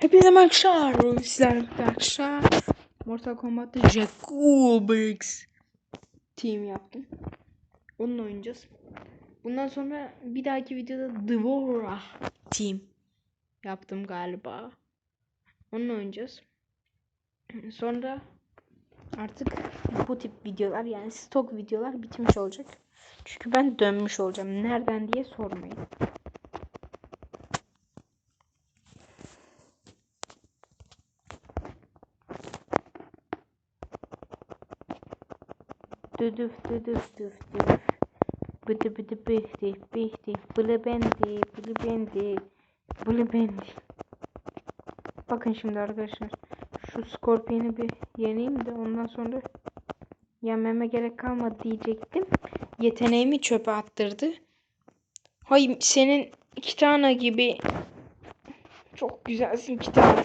Hepinize merhabalar. Sizler arkadaşlar. Mortal Kombat'ta Jacobix team yaptım. Onunla oynayacağız. Bundan sonra bir dahaki videoda Dvora team yaptım galiba. Onunla oynayacağız. Sonra artık bu tip videolar yani stok videolar bitmiş olacak. Çünkü ben dönmüş olacağım. Nereden diye sormayın. Düdüf düdüf düf düf. Bıdı bıdı bıhdi bıhdi. Bılı bendi bılı bendi. Bılı bendi. Bakın şimdi arkadaşlar. Şu Scorpion'u bir yeneyim de ondan sonra yenmeme gerek kalmadı diyecektim. Yeteneğimi çöpe attırdı. Hay senin Kitana gibi çok güzelsin Kitana.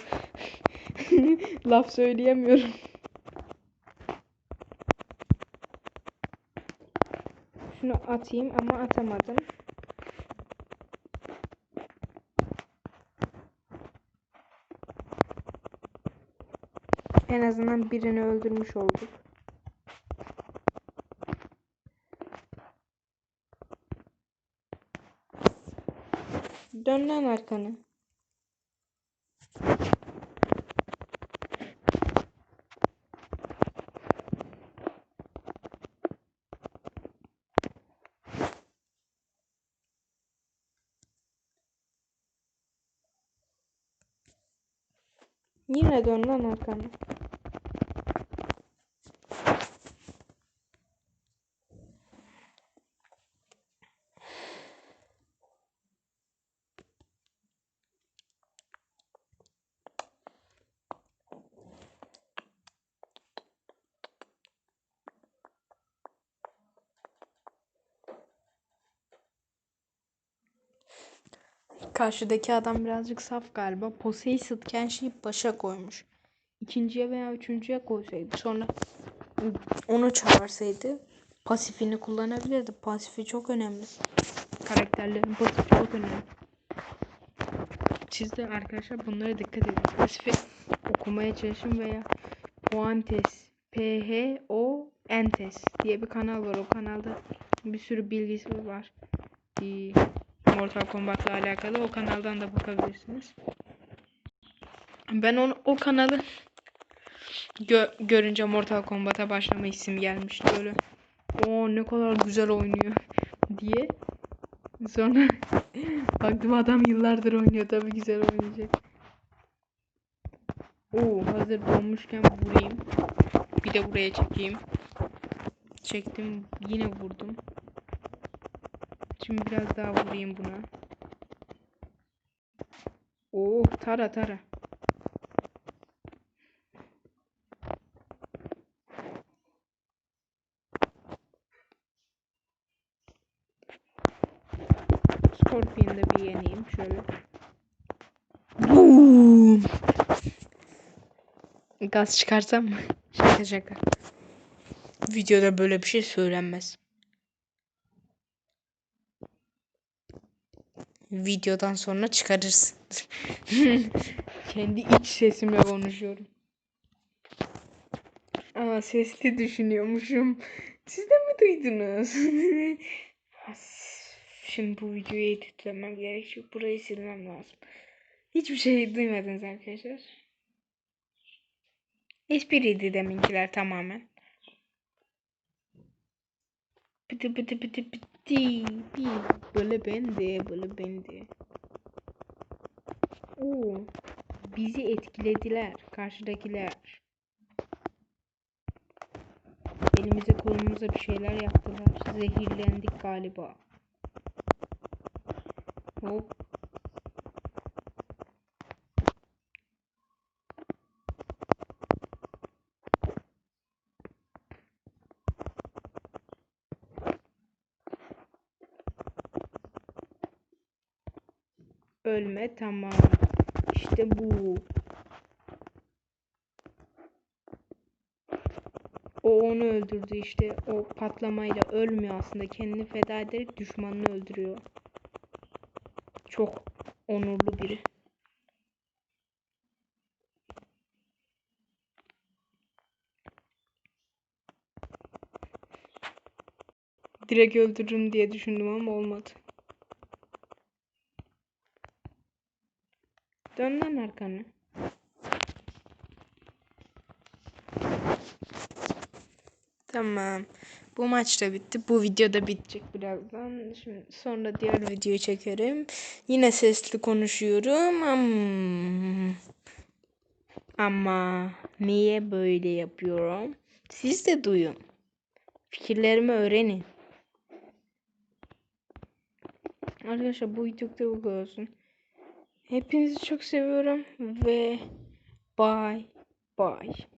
Laf söyleyemiyorum. Şunu atayım ama atamadım. En azından birini öldürmüş olduk. Dön lan arkanı. Yine dön lan arkanı. Karşıdaki adam birazcık saf galiba. Poseidon Kenshi'yi başa koymuş. İkinciye veya üçüncüye koysaydı sonra onu çağırsaydı pasifini kullanabilirdi. Pasifi çok önemli. Karakterlerin pasifi çok önemli. Siz arkadaşlar bunlara dikkat edin. Pasifi okumaya çalışın veya Puantes P H O Entes diye bir kanal var. O kanalda bir sürü bilgisi var. Ee, Mortal Kombat'la alakalı o kanaldan da bakabilirsiniz. Ben onu o kanalı gö görünce Mortal Kombat'a başlama isim gelmişti böyle. O ne kadar güzel oynuyor diye. Sonra baktım adam yıllardır oynuyor tabii güzel oynayacak. Oo hazır donmuşken vurayım. Bir de buraya çekeyim. Çektim yine vurdum. Şimdi biraz daha vurayım buna. Oo tara tara. Scorpion'da bir yeneyim şöyle. Boom. Gaz çıkarsam mı? Şaka şaka. Videoda böyle bir şey söylenmez. Videodan sonra çıkarırsın. Kendi iç sesimle konuşuyorum. Aa sesli düşünüyormuşum. Siz de mi duydunuz? Şimdi bu videoyu editlemem gerekiyor. Burayı silmem lazım. Hiçbir şey duymadınız arkadaşlar. Espriydi deminkiler tamamen. Pıtı pıtı pıtı pıtı. Böyle bende, böyle bende. Oo, bizi etkilediler karşıdakiler. Elimize kolumuza bir şeyler yaptılar. Zehirlendik galiba. Hop. Ölme tamam. İşte bu. O onu öldürdü işte. O patlamayla ölmüyor aslında. Kendini feda ederek düşmanını öldürüyor. Çok onurlu biri. Direkt öldürürüm diye düşündüm ama olmadı. Arkanı. Tamam. Bu maç da bitti. Bu video da bitecek birazdan. Şimdi sonra diğer videoyu çekerim. Yine sesli konuşuyorum. Ama, niye böyle yapıyorum? Siz de duyun. Fikirlerimi öğrenin. Arkadaşlar bu videoda bu olsun. Hepinizi çok seviyorum ve bye bye.